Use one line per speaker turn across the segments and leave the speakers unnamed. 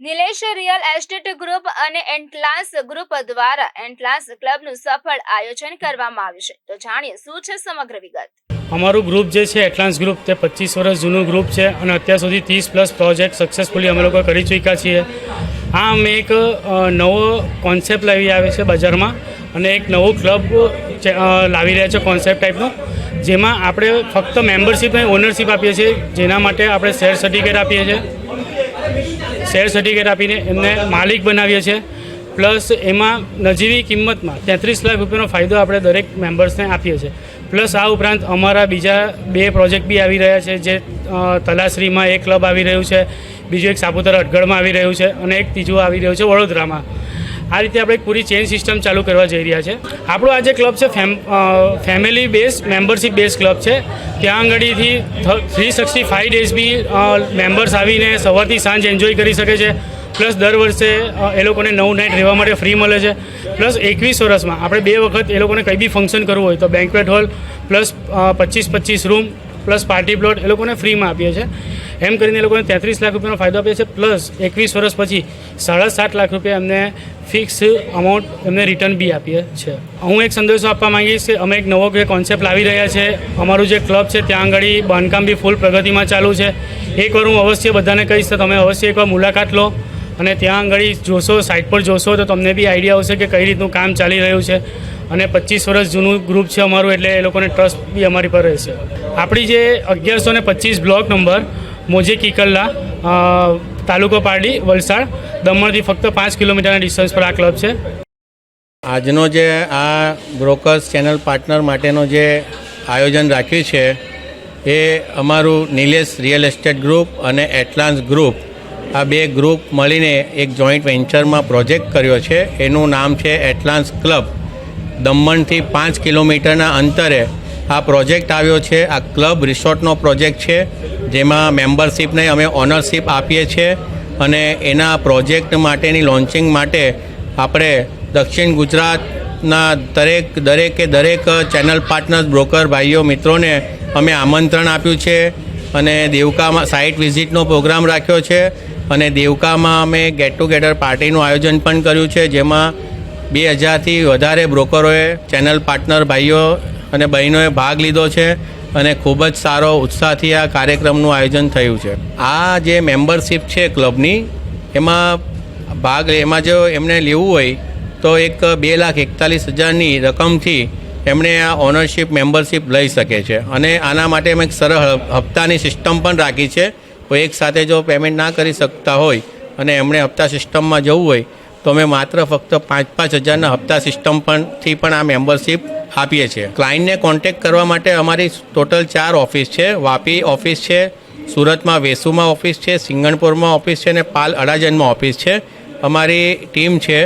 Nilesh real estate group અને એન્ટલાસ group દ્વારા એન્ટલાસ ક્લબનું સફળ આયોજન કરવામાં આવ્યું છે. તો જાણીએ, શું છે સમગ્ર વિગત?
અમારું ગ્રુપ જે છે એટલાન્સ ગ્રુપ, તે પચીસ વર્ષ જૂનું ગ્રુપ છે અને અત્યાર સુધી ત્રીસ પ્લસ પ્રોજેક્ટ સક્સેસફુલી અમે લોકો કરી ચૂક્યા છીએ. આ અમે એક નવો કોન્સેપ્ટ લાવી આવે છે બજારમાં અને એક નવો ક્લબ લાવી રહ્યા છે કોન્સેપ્ટ ટાઈપનો જેમાં આપણે ફક્ત મેમ્બરશીપ અને ઓનરશીપ આપીએ છીએ, જેના માટે આપણે શેર સર્ટિફિકેટ આપીએ છીએ. શેર સર્ટિફિકેટ આપીને એમને માલિક બનાવીએ છીએ. પ્લસ એમાં નજીવી કિંમતમાં તેત્રીસ લાખ રૂપિયાનો ફાયદો આપણે દરેક મેમ્બર્સને આપીએ છીએ. પ્લસ આ ઉપરાંત અમારા બીજા બે પ્રોજેક્ટ બી આવી રહ્યા છે, જે તલાશ્રીમાં એક ક્લબ આવી રહ્યું છે, બીજું એક સાપુતારા અટગઢમાં આવી રહ્યું છે અને એક ત્રીજું આવી રહ્યું છે વડોદરામાં. આ રીતે આપણે પૂરી ચેન સિસ્ટમ ચાલુ કરવા જઈ રહ્યા છે. આપણો આ જે ક્લબ છે fame family base membership base club છે. ત્યાં આગળથી થ્રી સિક્સટી ફાઇવ ડેઝ બી મેમ્બર્સ આવીને સવારથી સાંજ એન્જોય કરી શકે છે. પ્લસ દર વર્ષે એ લોકોને નવ નાઇટ રહેવા માટે ફ્રી મળે છે. પ્લસ એકવીસ વર્ષમાં આપણે બે વખત એ લોકોને કંઈ બી ફંક્શન કરવું હોય તો બેન્કવેટ હોલ પ્લસ પચીસ પચીસ રૂમ પ્લસ પાર્ટી પ્લોટ એ લોકોને ફ્રીમાં આપીએ છીએ. એમ કરીને એ લોકોને તેત્રીસ લાખ રૂપિયાનો ફાયદો આપે છે, પ્લસ એકવીસ વર્ષ પછી સાડા સાત લાખ રૂપિયા એમને ફિક્સ અમાઉન્ટ એમને રિટર્ન બી આપીએ છીએ હું એક સંદેશો આપવા માંગીશ કે અમે એક નવો કોન્સેપ્ટ લાવી રહ્યા છે, અમારું જે ક્લબ છે ત્યાં આગળ, બાંધકામ બી ફૂલ પ્રગતિમાં ચાલુ છે. એકવાર હું અવશ્ય બધાને કહીશ તો તમે અવશ્ય એકવાર મુલાકાત લો અને ત્યાં આગળ જોશો સાઇટ પર જોશો તો તમને બી આઈડિયા આવશે કે કઈ રીતનું કામ ચાલી રહ્યું છે. અને પચીસ વર્ષ જૂનું ગ્રુપ છે અમારું એટલે એ લોકોને ટ્રસ્ટ બી અમારી પર રહેશે. આપણી જે અગિયારસો ને પચીસ બ્લોક નંબર મોજે કિકલ્લા તાલુકો પારડી, વલસાડ. દમણથી ફક્ત પાંચ કિલોમીટરના ડિસ્ટન્સ પર આ ક્લબ છે.
આજનો જે આ બ્રોકર્સ ચેનલ પાર્ટનર માટેનો જે આયોજન રાખ્યું છે, એ અમારું નિલેશ રિયલ એસ્ટેટ ગ્રુપ અને એટલાન્સ ગ્રુપ, આ બે ગ્રુપ મળીને એક જોઈન્ટ વેન્ચરમાં પ્રોજેક્ટ કર્યો છે. એનું નામ છે એટલાન્સ ક્લબ. દમણથી પાંચ કિલોમીટરના અંતરે આ પ્રોજેક્ટ આવ્યો છે. આ ક્લબ રિસોર્ટનો પ્રોજેક્ટ છે, જેમાં મેમ્બરશીપને અમે ઓનરશીપ આપીએ છીએ અને એના પ્રોજેક્ટ માટેની લોન્ચિંગ માટે આપણે દક્ષિણ ગુજરાતના દરેક, દરેકે દરેક ચેનલ પાર્ટનર્સ, બ્રોકર ભાઈઓ, મિત્રોને અમે આમંત્રણ આપ્યું છે અને દેવકામાં સાઇટ વિઝિટનો પ્રોગ્રામ રાખ્યો છે અને દેવકામાં અમે ગેટ ટુગેધર પાર્ટીનું આયોજન પણ કર્યું છે, જેમાં બે હજારથી વધારે બ્રોકરોએ, ચેનલ પાર્ટનર ભાઈઓ અને બહેનોએ ભાગ લીધો છે અને ખૂબ જ સારો ઉત્સાહથી આ કાર્યક્રમનું આયોજન થયું છે. આ જે મેમ્બરશીપ છે ક્લબની એમાં ભાગ એમાં જો એમને લેવું હોય, તો એક બે લાખ એકતાલીસ હજારની રકમથી એમણે આ ઓનરશિપ મેમ્બરશિપ લઈ શકે છે. અને આના માટે અમે એક સરળ હપ્તાની સિસ્ટમ પણ રાખી છે. કોઈ એક સાથે જો પેમેન્ટ ના કરી શકતા હોય અને એમણે હપ્તા સિસ્ટમમાં જવું હોય તો અમે માત્ર ફક્ત પાંચ પાંચ હજારના હપ્તા સિસ્ટમ પણ થી પણ આ મેમ્બરશિપ આપીએ છીએ. ક્લાયન્ટને કોન્ટેક્ટ કરવા માટે અમારી ટોટલ ચાર ઓફિસ છે. વાપી ઓફિસ છે, સુરતમાં વેસુમાં ઓફિસ છે, સિંગણપુરમાં ઓફિસ છે અને પાલ અડાજનમાં ઓફિસ છે. અમારી ટીમ છે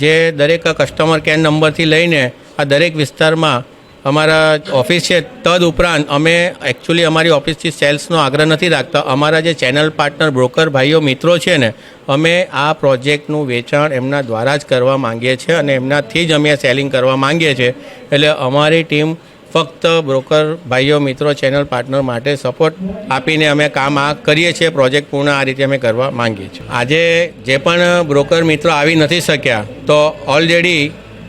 જે દરેક કસ્ટમર કેર નંબરથી લઈને આ દરેક વિસ્તારમાં અમારા ઓફિસ છે તદ ઉપરાંત અમે એકચ્યુઅલી અમારી ઓફિસથી સેલ્સનો આગ્રહ નથી રાખતા. અમારા જે ચેનલ પાર્ટનર, બ્રોકર ભાઈઓ, મિત્રો છે ને, અમે આ પ્રોજેક્ટનું વેચાણ એમના દ્વારા જ કરવા માંગીએ છીએ અને એમનાથી જ અમે સેલિંગ કરવા માંગીએ છીએ. એટલે અમારી ટીમ ફક્ત બ્રોકર ભાઈઓ, મિત્રો, ચેનલ પાર્ટનર માટે સપોર્ટ આપીને અમે કામ આ કરીએ છીએ. પ્રોજેક્ટ પૂર્ણ આ રીતે અમે કરવા માંગીએ છીએ. આજે જે પણ બ્રોકર મિત્રો આવી નથી શક્યા, તો ઓલરેડી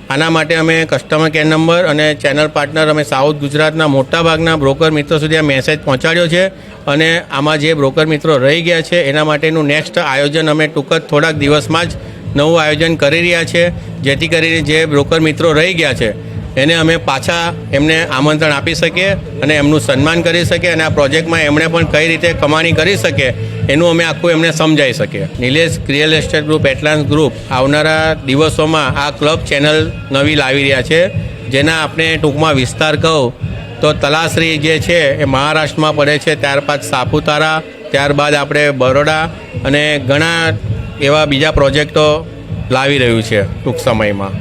આના માટે અમે કસ્ટમર કેર નંબર અને ચેનલ પાર્ટનર અમે સાઉથ ગુજરાતના મોટાભાગના બ્રોકર મિત્રો સુધી આ મેસેજ પહોંચાડ્યો છે અને આમાં જે બ્રોકર મિત્રો રહી ગયા છે, એના માટેનું નેક્સ્ટ આયોજન અમે ટૂંક જ થોડાક દિવસમાં જ નવું આયોજન કરી રહ્યા છે, જેથી કરીને જે બ્રોકર મિત્રો રહી ગયા છે એને અમે પાછા એમને આમંત્રણ આપી શકીએ અને એમનું સન્માન કરી શકીએ અને આ પ્રોજેક્ટમાં એમણે પણ કઈ રીતે કમાણી કરી શકે એનું અમે આખું એમને સમજાવી શકીએ. નિલેશ રિયલ એસ્ટેટ ગ્રુપ, એટલાન્સ ગ્રુપ આવનારા દિવસોમાં આ ક્લબ ચેનલ નવી લાવી રહ્યા છે. જેના આપણે ટૂંકમાં વિસ્તાર કહું તો તલાશ્રી જે છે એ મહારાષ્ટ્રમાં પડે છે, ત્યારબાદ સાપુતારા, ત્યારબાદ આપણે બરોડા અને ઘણા એવા બીજા પ્રોજેક્ટો લાવી રહ્યું છે ટૂંક સમયમાં.